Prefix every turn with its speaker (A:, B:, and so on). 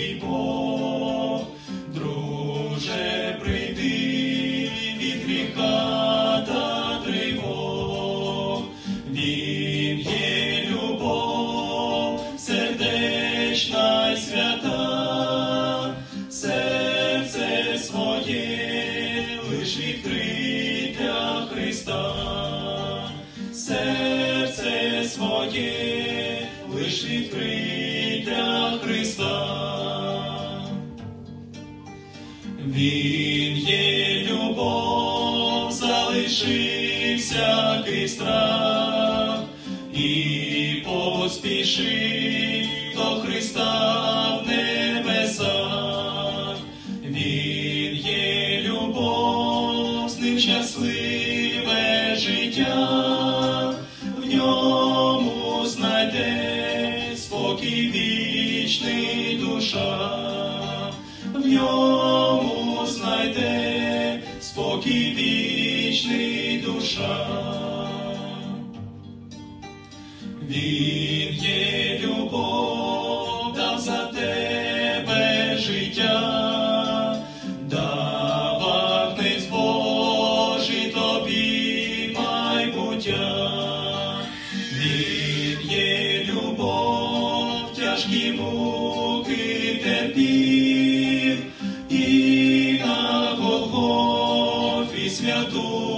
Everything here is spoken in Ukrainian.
A: твій Бог, друже, від гріха та. Він є любов, сердечна й свята, серце своє лиш відкрий Христа, серце своє лиш відкрий Христа. Він є любов, залишив всякий страх і поспіши до Христа в небесах. Він є любов, з ним щасливе життя, в ньому знайде спокій вічний душа. В ньому душа, Він є любов, дав за тебе життя, дав Отець Божий тобі майбуття, любов, тяжкі муки терпів, і на Голгофі святу.